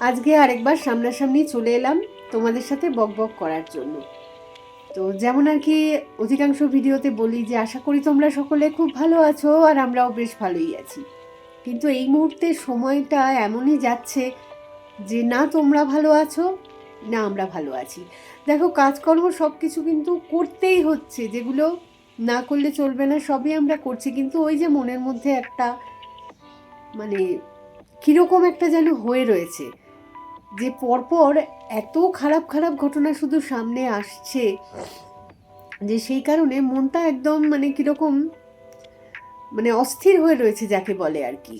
আজকে আরেকবার সামনাসামনি চলে এলাম তোমাদের সাথে বক বক করার জন্য। তো যেমন আর কি অধিকাংশ ভিডিওতে বলি যে আশা করি তোমরা সকলে খুব ভালো আছো আর আমরাও বেশ ভালোই আছি। কিন্তু এই মুহূর্তে সময়টা এমনই যাচ্ছে যে না তোমরা ভালো আছো, না আমরা ভালো আছি। দেখো, কাজকর্ম সব কিছু কিন্তু করতেই হচ্ছে, যেগুলো না করলে চলবে না, সবই আমরা করছি। কিন্তু ওই যে মনের মধ্যে একটা মানে কীরকম একটা যেন হয়ে রয়েছে। যে পরপর এত খারাপ খারাপ ঘটনা শুধু সামনে আসছে, যে সেই কারণে মনটা একদম মানে কীরকম মানে অস্থির হয়ে রয়েছে যাকে বলে আর কি।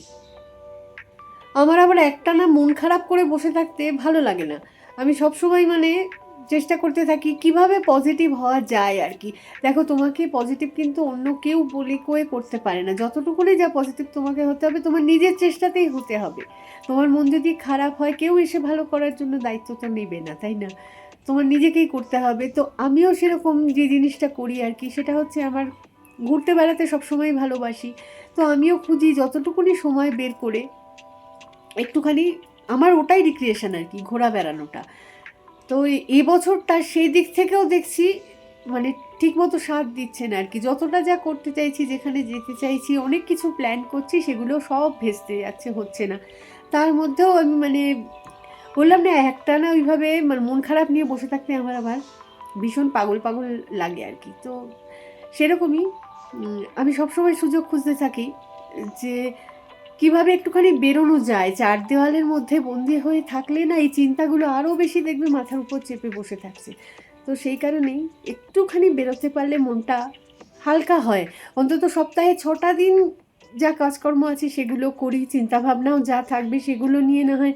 আমার আবার একটা না মন খারাপ করে বসে থাকতে ভালো লাগে না। আমি সবসময় মানে চেষ্টা করতে থাকি কীভাবে পজিটিভ হওয়া যায় আর কি। দেখো, তোমাকে পজিটিভ কিন্তু অন্য কেউ বলে কয়ে করতে পারে না। যতটুকুনি যা পজিটিভ তোমাকে হতে হবে, তোমার নিজের চেষ্টাতেই হতে হবে। তোমার মন যদি খারাপ হয়, কেউ এসে ভালো করার জন্য দায়িত্ব তো নেবে না, তাই না? তোমার নিজেকেই করতে হবে। তো আমিও সেরকম যে জিনিসটা করি আর কি, সেটা হচ্ছে আমার ঘুরতে বেড়াতে সবসময় ভালোবাসি। তো আমিও খুঁজি যতটুকুনি সময় বের করে, একটুখানি আমার ওটাই রিক্রিয়েশন আর কি, ঘোরা বেড়ানোটা। তো এ বছরটা সেই দিক থেকেও দেখছি মানে ঠিকমতো সাথ দিচ্ছে না আর কি। যতটা যা করতে চাইছি, যেখানে যেতে চাইছি, অনেক কিছু প্ল্যান করছি, সেগুলো সব ভেস্তে যাচ্ছে, হচ্ছে না। তার মধ্যেও আমি মানে বললাম না, একটা না ওইভাবে মানে মন খারাপ নিয়ে বসে থাকতে আমার আবার ভীষণ পাগল পাগল লাগে আর কি। তো সেরকমই আমি সবসময় সুযোগ খুঁজতে থাকি যে কীভাবে একটুখানি বেরোনো যায়? চার দেওয়ালের মধ্যে বন্দি হয়ে থাকলে না এই চিন্তাগুলো আরও বেশি দেখবে মাথার উপর চেপে বসে থাকছে। তো সেই কারণেই একটুখানি বেরোতে পারলে মনটা হালকা হয়। অন্তত সপ্তাহে ছটা দিন যা কাজকর্ম আছে সেগুলো করি, চিন্তাভাবনাও যা থাকবে সেগুলো নিয়ে না হয়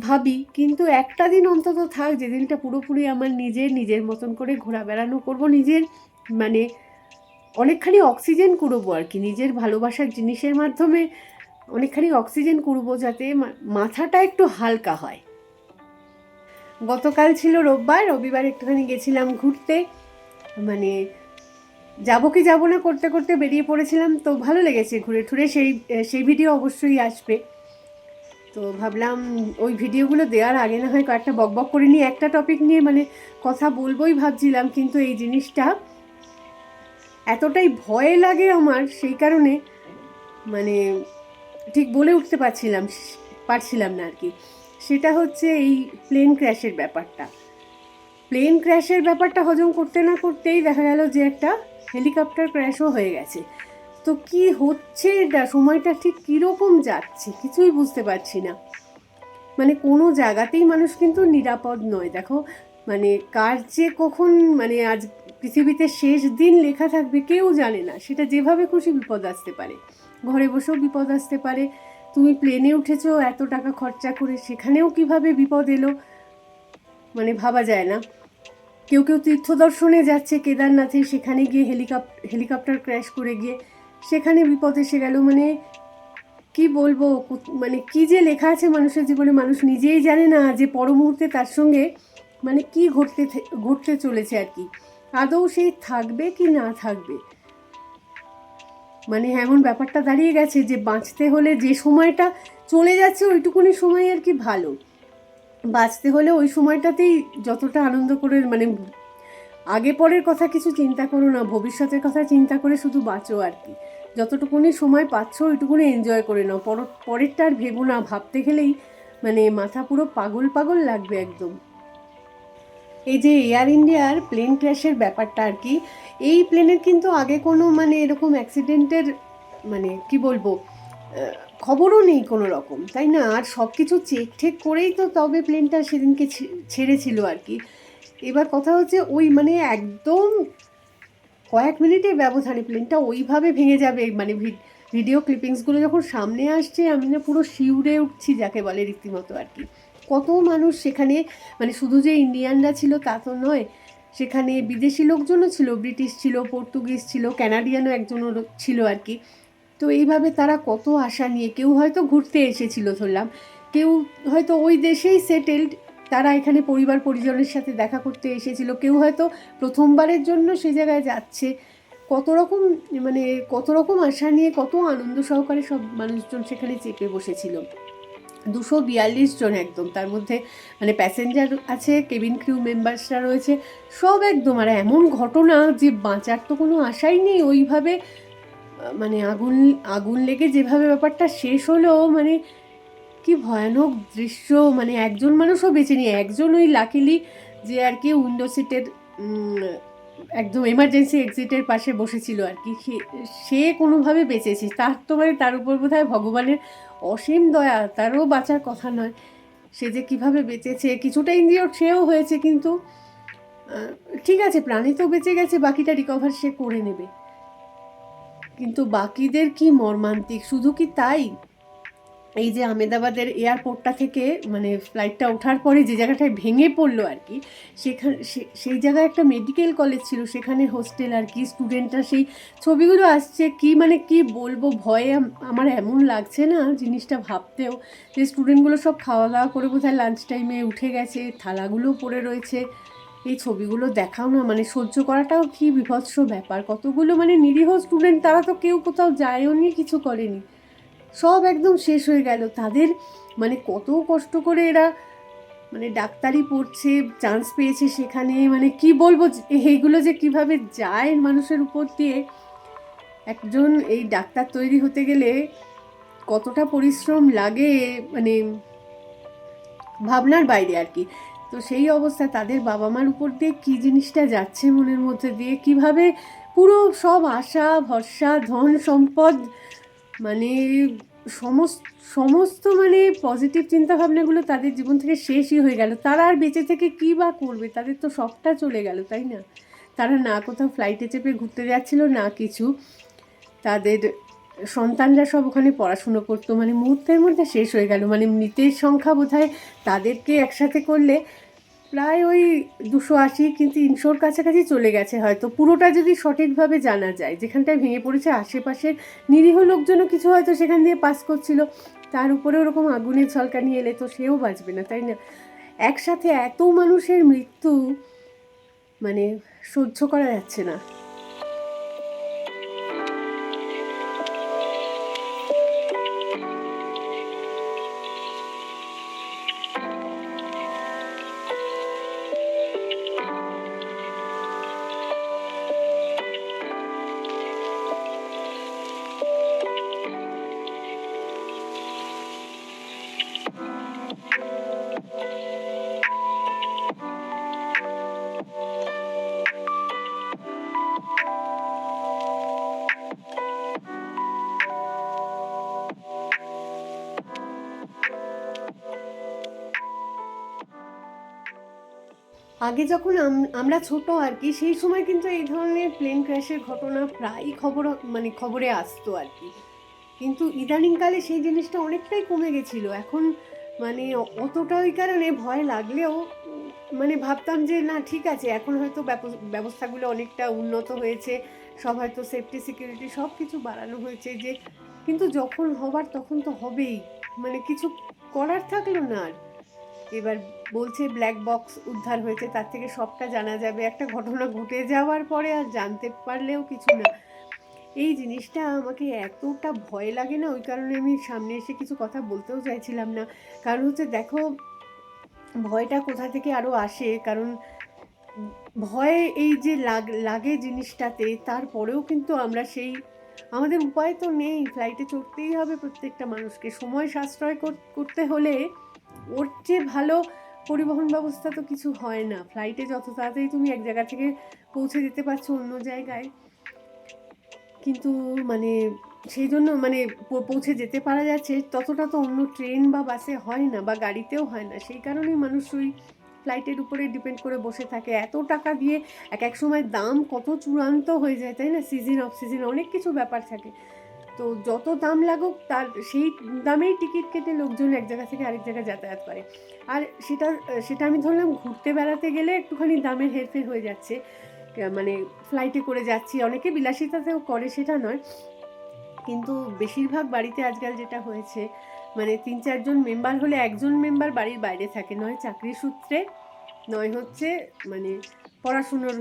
ভাবি। কিন্তু একটা দিন অন্তত থাক, যেদিনটা পুরোপুরি আমার নিজের নিজের মতন করে ঘোরা বেড়ানো করব, নিজের মানে অনেকখানি অক্সিজেন কুড়বো আর কি, নিজের ভালোবাসার জিনিসের মাধ্যমে অনেকখানি অক্সিজেন কুড়বো যাতে মাথাটা একটু হালকা হয়। গতকাল ছিল রোববার, রবিবার একটুখানি গেছিলাম ঘুরতে। মানে যাব কি যাব না করতে করতে বেরিয়ে পড়েছিলাম, তো ভালো লেগেছে ঘুরে ঠুরে, সেই সেই ভিডিও অবশ্যই আসবে। তো ভাবলাম ওই ভিডিওগুলো দেওয়ার আগে না হয় কয়েকটা বকবক করে নিয়ে একটা টপিক নিয়ে মানে কথা বলবোই ভাবছিলাম, কিন্তু এই জিনিসটা এতটাই ভয় লাগে আমার, সেই কারণে মানে ঠিক বলে উঠতে পারছিলাম পারছিলাম না আর কি। সেটা হচ্ছে এই প্লেন ক্র্যাশের ব্যাপারটা। প্লেন ক্র্যাশের ব্যাপারটা হজম করতে না করতেই দেখা গেল যে একটা হেলিকপ্টার ক্র্যাশও হয়ে গেছে। তো কি হচ্ছে এটা? সময়টা ঠিক কীরকম যাচ্ছে? কিছুই বুঝতে পারছি না। মানে কোনো জায়গাতেই মানুষ কিন্তু নিরাপদ নয়। দেখো মানে কার যে কখন মানে আজ পৃথিবীতে শেষ দিন লেখা থাকবে কেউ জানে না। সেটা যেভাবে খুশি বিপদ আসতে পারে। ঘরে বসেও বিপদ আসতে পারে। তুমি প্লেনে উঠেছো, এত টাকা খরচা করে সেখানেও কীভাবে বিপদ এলো? মানে ভাবা যায় না। কেউ কেউ তীর্থ দর্শনে যাচ্ছে, কেদারনাথে সেখানে গিয়ে হেলিকপ হেলিকপ্টার ক্র্যাশ করে গিয়ে সেখানে বিপদ এসে গেল। মানে কি বলব মানে কি যে লেখা আছে মানুষের জীবনে, মানুষ নিজেই জানে না যে পর মুহূর্তে তার সঙ্গে মানে কি ঘটতে ঘটতে চলেছে আর কি। আদৌ সেই থাকবে কি না থাকবে? মানে এমন ব্যাপারটা দাঁড়িয়ে গেছে যে বাঁচতে হলে যে সময়টা চলে যাচ্ছে, ওইটুকুনি সময় আর কি ভালো। বাঁচতে হলে ওই সময়টাতেই যতটা আনন্দ করে মানে আগে পরের কথা কিছু চিন্তা করো না, ভবিষ্যতের কথা চিন্তা করে শুধু বাঁচো আর কি। যতটুকুনি সময় পাচ্ছ, ওইটুকুনি এনজয় করে নাও। পর, পরেরটা আর ভেবো না, ভাবতে গেলেই মানে মাথা পুরো পাগল পাগল লাগবে একদম। এই যে এয়ার ইন্ডিয়ার প্লেন ক্র্যাশের ব্যাপারটা আর কি, এই প্লেনের কিন্তু আগে কোনো মানে এরকম অ্যাক্সিডেন্টের মানে কি বলব খবরও নেই কোনো রকম, তাই না? আর সব কিছু চেক ঠেক করেই তো তবে প্লেনটা সেদিনকে ছেড়েছিল আর কি। এবার কথা হচ্ছে ওই মানে একদম কয়েক মিনিটের ব্যবধানে প্লেনটা ওইভাবে ভেঙে যাবে মানে ভিডিও ক্লিপিংসগুলো যখন সামনে আসছে, আমি না পুরো শিউরে উঠছি, যাকে বলে রীতিমতো আর কি। কত মানুষ সেখানে মানে শুধু যে ইন্ডিয়ানরা ছিল তা তো নয়, সেখানে বিদেশি লোকজনও ছিল, ব্রিটিশ ছিল, পর্তুগিজ ছিল, ক্যানাডিয়ানও একজনও ছিল আর কি। তো এইভাবে তারা কত আশা নিয়ে, কেউ হয়তো ঘুরতে এসেছিল ধরলাম, কেউ হয়তো ওই দেশেই সেটেলড তারা এখানে পরিবার পরিজনের সাথে দেখা করতে এসেছিল, কেউ হয়তো প্রথমবারের জন্য সে জায়গায় যাচ্ছে। কত রকম মানে কত রকম আশা নিয়ে, কত আনন্দ সহকারে সব মানুষজন সেখানে চেপে বসেছিল। দুশো বিয়াল্লিশ জন একদম। তার মধ্যে মানে প্যাসেঞ্জার আছে কেবিন ক্রিউ মেম্বার্সরা রয়েছে, সব একদম। আর এমন ঘটনা যে বাঁচার তো কোনো আশাই নেই। ওইভাবে মানে আগুন আগুন লেগে যেভাবে ব্যাপারটা শেষ হলো মানে কি ভয়ানক দৃশ্য। মানে একজন মানুষও বেঁচে নেই। একজন ওই লাকিলি যে আর কি উইন্ডো সিটের একদম এমার্জেন্সি এক্সিটের পাশে বসেছিল আর কি। সে কোনোভাবে বেঁচেছে। তার তো মানে তার উপর বোধ হয় ভগবানের অসীম দয়া, তারও বাঁচার কথা নয়। সে যে কীভাবে বেঁচেছে, কিছুটা ইন্দ্রিয় সেও হয়েছে কিন্তু ঠিক আছে, প্রাণী তো বেঁচে গেছে, বাকিটা রিকভার সে করে নেবে। কিন্তু বাকিদের কি মর্মান্তিক? শুধু কি তাই? এই যে আমেদাবাদের এয়ারপোর্টটা থেকে মানে ফ্লাইটটা ওঠার পরে যে জায়গাটায় ভেঙে পড়ল আর কি, সেখানে সেই জায়গায় একটা মেডিকেল কলেজ ছিল, সেখানে হোস্টেল আর কি স্টুডেন্টরা সেই ছবিগুলো আসছে, কি মানে কি বলব, ভয়ে আমার এমন লাগছে না জিনিসটা ভাবতেও, যে স্টুডেন্টগুলো সব খাওয়া দাওয়া করে বোধহয় লাঞ্চ টাইমে উঠে গেছে, থালাগুলো পড়ে রয়েছে, এই ছবিগুলো দেখাও না মানে সহ্য করাটাও কি বিভৎস ব্যাপার, কতগুলো মানে নিরীহ স্টুডেন্ট তারা তো কেউ কোথাও যায়ও নি কিছু করেনি। সব একদম শেষ হয়ে গেল। তাদের মানে কত কষ্ট করে এরা মানে ডাক্তারি পড়ছে চান্স পেয়েছে সেখানে মানে কি বলব এইগুলো যে কীভাবে যায় মানুষের উপর দিয়ে। একজন এই ডাক্তার তৈরি হতে গেলে কতটা পরিশ্রম লাগে মানে ভাবনার বাইরে আর কি। তো সেই অবস্থা তাদের বাবা মার উপর দিয়ে কী জিনিসটা যাচ্ছে মনের মধ্যে দিয়ে, কীভাবে পুরো সব আশা, ভরসা ধন সম্পদ মানে সমস্ত সমস্ত মানে পজিটিভ চিন্তাভাবনাগুলো তাদের জীবন থেকে শেষই হয়ে গেল। তারা আর বেঁচে থেকে কী বা করবে? তাদের তো সবটা চলে গেল, তাই না? তারা না কোথাও ফ্লাইটে চেপে ঘুরতে যাচ্ছিল, না কিছু। তাদের সন্তানরা সব ওখানে পড়াশুনো করতো। মানে মুহূর্তের মধ্যে শেষ হয়ে গেল। মানে মৃতের সংখ্যা বোধহয় তাদেরকে একসাথে করলে প্রায় ওই দুশো আশি কিন্তু তিনশোর কাছাকাছি চলে গেছে হয়তো। পুরোটা যদি সঠিকভাবে জানা যায়, যেখানটায় ভেঙে পড়েছে আশেপাশের নিরীহ লোকজনও কিছু হয়তো সেখান দিয়ে পাস করছিল। তার উপরে ওরকম আগুনের ঝলকানি এলে তো সেও বাঁচবে না, তাই না? একসাথে এত মানুষের মৃত্যু মানে সহ্য করা যাচ্ছে না। আগে যখন আম- আমরা ছোট আর কি, সেই সময় কিন্তু এই ধরনের প্লেন ক্র্যাশের ঘটনা প্রায়ই খবর মানে খবরে আসতো আর কি। কিন্তু ইদানিংকালে সেই জিনিসটা অনেকটাই কমে গেছিল। এখন মানে অতটা ওই কারণে ভয় লাগলেও মানে ভাবতাম যে না, ঠিক আছে, এখন হয়তো ব্যবস্থাগুলো অনেকটা উন্নত হয়েছে, সব হয়তো সেফটি সিকিউরিটি সব কিছু বাড়ানো হয়েছে যে, কিন্তু যখন হবার তখন তো হবেই। মানে কিছু করার থাকল না আর এবার বলছে ব্ল্যাক বক্স উদ্ধার হয়েছে, তার থেকে সবটা জানা যাবে। একটা ঘটনা ঘটে যাওয়ার পরে আর জানতে পারলেও কিছু না। এই জিনিসটা আমাকে এতটা ভয় লাগে না, ওই কারণে আমি সামনে এসে কিছু কথা বলতেও চাইছিলাম না। কারণ হচ্ছে দেখো, ভয়টা কোথা থেকে আরও আসে? কারণ ভয় এই যে লাগ, লাগে জিনিসটাতে, তারপরেও কিন্তু আমরা সেই, আমাদের উপায় তো নেই। ফ্লাইটে চড়তেই হবে প্রত্যেকটা মানুষকে। সময় সাশ্রয় কর- করতে হলে ওর চেয়ে ভালো পরিবহন ব্যবস্থা তো কিছু হয় না। ফ্লাইটে যত তাড়াতাড়ি তুমি এক জায়গা থেকে পৌঁছে যেতে পারছ অন্য জায়গায়। কিন্তু মানে সেই জন্য মানে পৌঁছে যেতে পারা যাচ্ছে, ততটা তো অন্য ট্রেন বা বাসে হয় না বা গাড়িতেও হয় না। সেই কারণেই মানুষ ওই ফ্লাইটের উপরে ডিপেন্ড করে বসে থাকে। এত টাকা দিয়ে এক এক সময় দাম কত চূড়ান্ত হয়ে যায়, তাই না? সিজন অফ সিজন অনেক কিছু ব্যাপার থাকে। তো যত দাম লাগুক, তার সেই দামেই টিকিট কেটে লোকজন এক জায়গা থেকে আরেক জায়গায় যাতায়াত করে। আর সেটা সেটা আমি ধরলাম ঘুরতে বেড়াতে গেলে একটুখানি দামের হেরফের হয়ে যাচ্ছে। মানে ফ্লাইটে করে যাচ্ছি। অনেকে বিলাসিতাতেও করে, সেটা নয়। কিন্তু বেশিরভাগ বাড়িতে আজকাল যেটা হয়েছে মানে তিন চারজন মেম্বার হলে একজন মেম্বার বাড়ির বাইরে থাকে। নয় চাকরি সূত্রে, নয় হচ্ছে মানে পড়াশুনোর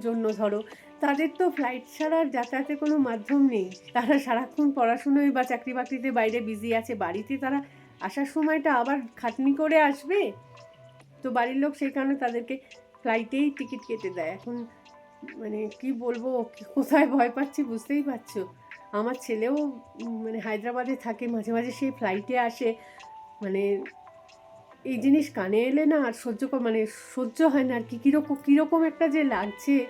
জন্য ধরো। তাদের তো ফ্লাইট ছাড়া আর যাতায়াতের কোনো মাধ্যম নেই। তারা সারাক্ষণ পড়াশুনোয় বা চাকরি বাকরিতে বাইরে বিজি আছে। বাড়িতে তারা আসার সময়টা আবার খাটনি করে আসবে? তো বাড়ির লোক সেই কারণে তাদেরকে ফ্লাইটেই টিকিট কেটে দেয়। এখন মানে কি বলব, কোথায় ভয় পাচ্ছি বুঝতেই পারছ। আমার ছেলেও মানে হায়দ্রাবাদে থাকে, মাঝে মাঝে সেই ফ্লাইটে আসে। মানে এই জিনিস কানে এলে না আর সহ্য মানে সহ্য হয় না আর কি। কীরকম কীরকম একটা যে লাগছে।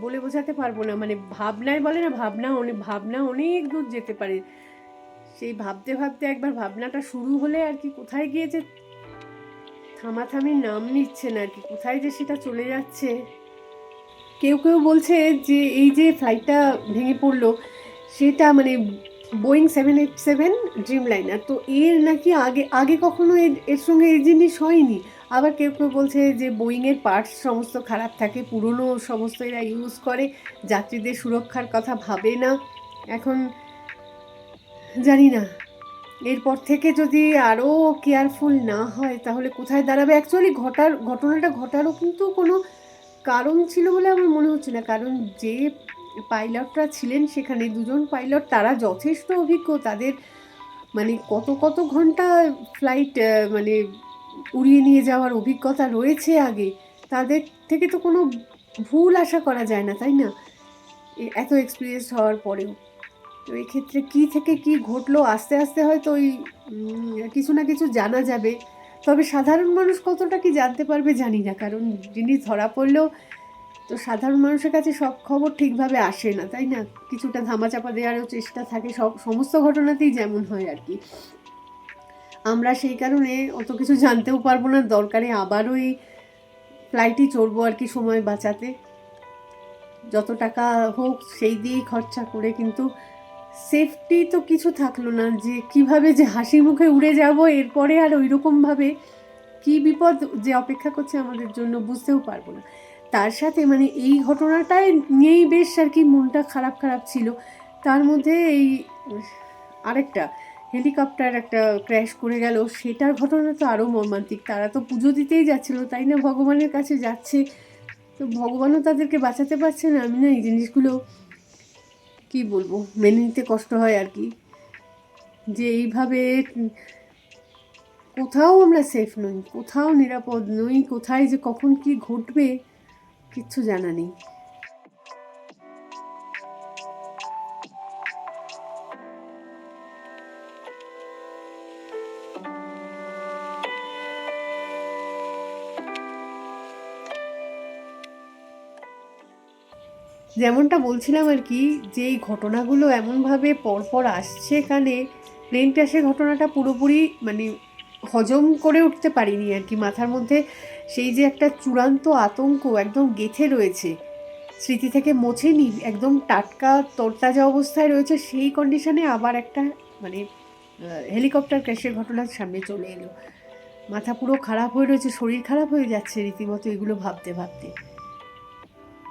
বলে বোঝাতে পারব না। মানে ভাবনায় বলে না, ভাবনা অনেক ভাবনা অনেক দূর যেতে পারে। সেই ভাবতে ভাবতে একবার ভাবনাটা শুরু হলে আর কি কোথায় গিয়ে যে থামাথামি নাম নিচ্ছে না আর কি, কোথায় যে সেটা চলে যাচ্ছে। কেউ কেউ বলছে যে এই যে ফ্লাইটটা ভেঙে পড়ল, সেটা মানে Boeing seven eight seven Dreamliner তো এর নাকি আগে আগে কখনো এর- এর সঙ্গে এই জিনিস হয়নি? আবার কেউ কেউ বলছে যে বোয়িংয়ের পার্টস সমস্ত খারাপ থাকে, পুরনো সমস্ত এরা ইউজ করে, যাত্রীদের সুরক্ষার কথা ভাবে না। এখন জানি না। এরপর থেকে যদি আরও কেয়ারফুল না হয়, তাহলে কোথায় দাঁড়াবে? অ্যাকচুয়ালি ঘটার, ঘটনাটা ঘটারও কিন্তু কোনো কারণ ছিল বলে আমার মনে হচ্ছে না। কারণ যে পাইলটরা ছিলেন সেখানে, দুজন পাইলট, তারা যথেষ্ট অভিজ্ঞ। তাদের মানে কত কত ঘণ্টা ফ্লাইট মানে উড়িয়ে নিয়ে যাওয়ার অভিজ্ঞতা রয়েছে আগে। তাদের থেকে তো কোনো ভুল আশা করা যায় না, তাই না? এত এক্সপিরিয়েন্স হওয়ার পরেও। তো এক্ষেত্রে কী থেকে কি ঘটলো? আস্তে আস্তে হয়তো ওই কিছু না কিছু জানা যাবে। তবে সাধারণ মানুষ কতটা কি জানতে পারবে জানি না। কারণ জিনিস ধরা পড়লেও তো সাধারণ মানুষের কাছে সব খবর ঠিকভাবে আসে না, তাই না? কিছুটা ধামাচাপা দেওয়ারও চেষ্টা থাকে, সব, সমস্ত ঘটনাতেই যেমন হয় আর কি। আমরা সেই কারণে অত কিছু জানতেও পারব না, দরকারে আবারও এই ফ্লাইটই চড়বো আর কি সময় বাঁচাতে। যত টাকা হোক সেই দিয়েই খরচা করে, কিন্তু সেফটি তো কিছু থাকল না, যে কীভাবে যে হাসি মুখে উড়ে যাব, এরপরে আর ওই রকমভাবে কী বিপদ যে অপেক্ষা করছে আমাদের জন্য বুঝতেও পারব না। তার সাথে মানে এই ঘটনাটাই নিয়েই বেশ আর কি মনটা খারাপ খারাপ ছিল। তার মধ্যে এই আরেকটা হেলিকপ্টার একটা ক্র্যাশ করে গেল। সেটার ঘটনা তো আরও মর্মান্তিক। তারা তো পুজো দিতেই যাচ্ছিল, তাই না? ভগবানের কাছে যাচ্ছে। তো ভগবানও তাদেরকে বাঁচাতে পারছে না। আমি না এই জিনিসগুলো কি বলব, মেনে নিতে কষ্ট হয় আর কি। যে এইভাবে কোথাও আমরা সেফ নই, কোথাও নিরাপদ নই, কোথায় যে কখন কি ঘটবে কিচ্ছু জানা নেই। যেমনটা বলছিলাম আর কি, যে এই ঘটনাগুলো এমনভাবে পরপর আসছে এখানে প্লেন ক্র্যাশের ঘটনাটা পুরোপুরি মানে হজম করে উঠতে পারিনি আর কি, মাথার মধ্যে সেই যে একটা চূড়ান্ত আতঙ্ক একদম গেথে রয়েছে, স্মৃতি থেকে মোছে মোছেনি একদম টাটকা, তরতাজা অবস্থায় রয়েছে, সেই কন্ডিশনে আবার একটা মানে হেলিকপ্টার ক্র্যাশের ঘটনা সামনে চলে এলো। মাথা পুরো খারাপ হয়ে রয়েছে, শরীর খারাপ হয়ে যাচ্ছে রীতিমতো এগুলো ভাবতে ভাবতে।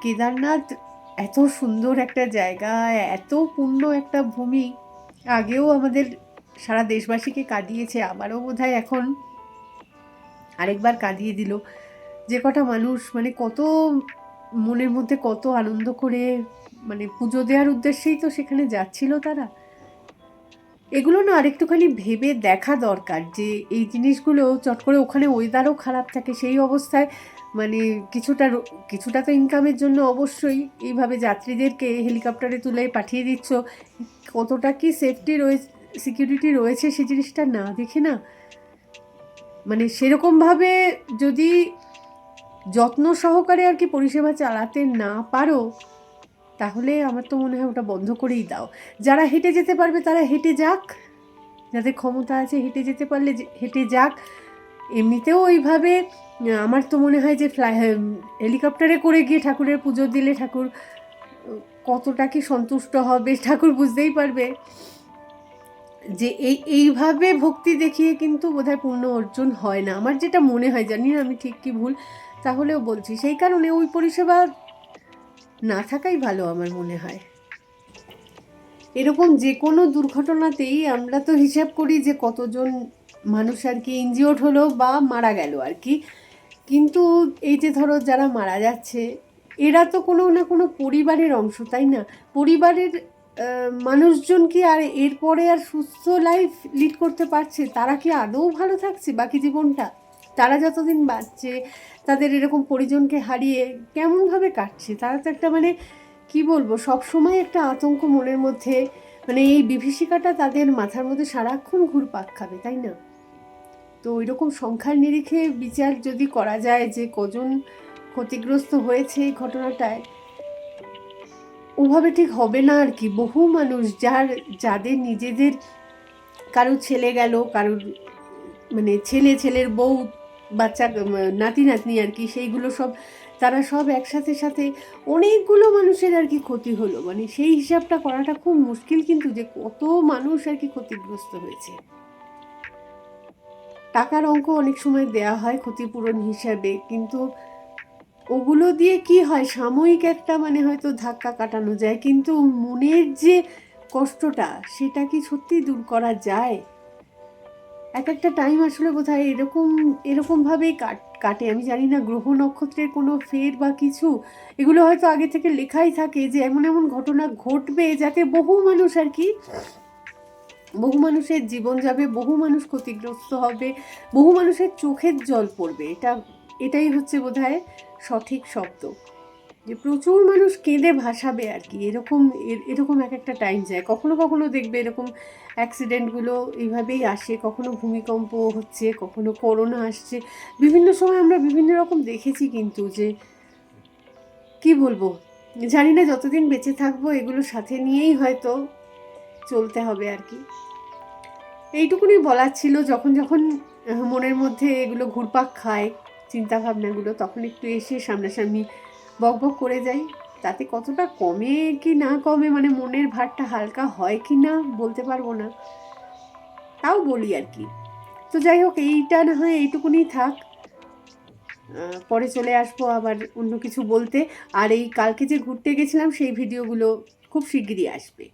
কেদারনাথ এত সুন্দর একটা জায়গা, এত পূর্ণ একটা ভূমি, আগেও আমাদের সারা দেশবাসীকে কাঁদিয়েছে আবারও বোধহয় এখন আরেকবার কাঁদিয়ে দিল। যে কটা মানুষ মানে কত মনের মধ্যে কত আনন্দ করে মানে পুজো দেওয়ার উদ্দেশ্যেই তো সেখানে যাচ্ছিল তারা। এগুলো না আরেকটুখানি ভেবে দেখা দরকার যে এই জিনিসগুলো চট করে ওখানে ওয়েদারও খারাপ থাকে, সেই অবস্থায় মানে কিছুটা কিছুটা তো ইনকামের জন্য অবশ্যই এইভাবে যাত্রীদেরকে হেলিকপ্টারে তুলে পাঠিয়ে দিচ্ছ। কতটা কি সেফটি রয়েছে সিকিউরিটি রয়েছে সেই জিনিসটা না দেখে না মানে সেরকমভাবে যদি যত্ন সহকারে আর কি পরিষেবা চালাতে না পারো, তাহলে আমার তো মনে হয় ওটা বন্ধ করেই দাও। যারা হেঁটে যেতে পারবে তারা হেঁটে যাক, যাদের ক্ষমতা আছে হেঁটে যেতে পারলে হেঁটে যাক। এমনিতেও ওইভাবে, আমার তো মনে হয় যে ফ্লাই হেলিকপ্টারে করে গিয়ে ঠাকুরের পুজো দিলে ঠাকুর কতটা কি সন্তুষ্ট হবে ঠাকুর বুঝতেই পারবে। যে এই, এইভাবে ভক্তি দেখিয়ে কিন্তু বোধহয় পূর্ণ অর্জন হয় না। আমার যেটা মনে হয়, জানি না আমি ঠিক কি ভুল, তাহলেও বলছি, সেই কারণে ওই পরিষেবা না থাকাই ভালো আমার মনে হয়। এরকম যে কোনো দুর্ঘটনাতেই আমরা তো হিসাব করি যে কতজন মানুষ আর কি ইনজিওর্ড হলো বা মারা গেল আর কি। কিন্তু এই যে ধরো যারা মারা যাচ্ছে, এরা তো কোনো না কোনো পরিবারের অংশ, তাই না? পরিবারের মানুষজন কি আর এরপরে আর সুস্থ লাইফ লিড করতে পারছে? তারা কি আদৌ ভালো থাকছে বাকি জীবনটা? তারা যতদিন বাঁচছে, তাদের এরকম পরিজনকে হারিয়ে কেমনভাবে কাটছে? তারা তো একটা মানে কি বলব সব সময় একটা আতঙ্ক মনের মধ্যে মানে এই বিভীষিকাটা তাদের মাথার মধ্যে সারাক্ষণ ঘুরপাক খাবে, তাই না? তো ওই রকম সংখ্যার নিরিখে বিচার যদি করা যায় যে কজন ক্ষতিগ্রস্ত হয়েছে এই ঘটনাটায় ওভাবে ঠিক হবে না আর কি। বহু মানুষ যার, যাদের নিজেদের কারোর ছেলে গেল কারোর মানে ছেলে, ছেলের বউ, বাচ্চা নাতি, নাতনি আর কি, সেইগুলো সব, তারা সব একসাথে সাথে অনেকগুলো মানুষের আর কি ক্ষতি হলো। মানে সেই হিসাবটা করাটা খুব মুশকিল কিন্তু যে কত মানুষ আর কি ক্ষতিগ্রস্ত হয়েছে। টাকার অঙ্ক অনেক সময় দেয়া হয় ক্ষতিপূরণ হিসাবে, কিন্তু ওগুলো দিয়ে কি হয়? সাময়িক একটা মানে হয়তো ধাক্কা কাটানো যায়, কিন্তু মনের যে কষ্টটা, সেটা কি সত্যি দূর করা যায়? এক একটা টাইম আসলে বোধহয় এরকম এরকমভাবেই কাট, কাটে। আমি জানি না গ্রহ নক্ষত্রের কোনো ফের বা কিছু। এগুলো হয়তো আগে থেকে লেখাই থাকে যে এমন এমন ঘটনা ঘটবে যাতে বহু মানুষ আর কি, বহু মানুষের জীবন যাবে, বহু মানুষ ক্ষতিগ্রস্ত হবে, বহু মানুষের চোখের জল পড়বে। এটা, এটাই হচ্ছে বোধহয় সঠিক শব্দ। যে প্রচুর মানুষ কেঁদে ভাসাবে আর কি, এরকম, এর- এরকম এক একটা টাইম যায়। কখনো কখনো দেখবে এরকম অ্যাক্সিডেন্টগুলো এইভাবেই আসে, কখনো ভূমিকম্প হচ্ছে, কখনো করোনা আসছে। বিভিন্ন সময় আমরা বিভিন্ন রকম দেখেছি কিন্তু যে, কি বলব? জানি না যতদিন বেঁচে থাকব এগুলো সাথে নিয়েই হয়তো চলতে হবে আর কি। এইটুকুনি বলার ছিল, যখন যখন মনের মধ্যে এগুলো ঘুরপাক খায় চিন্তা ভাবনাগুলো তখন একটু এসে সামনাসামনি বক বক করে যাই। তাতে কতটা কমে কি না কমে মানে মনের ভারটা হালকা হয় কি না বলতে পারব না। তাও বলি আর কি। তো যাই হোক, এইটা না হয় এইটুকুনি থাক। পরে চলে আসব আবার অন্য কিছু বলতে। আর এই কালকে যে ঘুরতে গেছিলাম, সেই ভিডিওগুলো খুব শিগগিরই আসবে।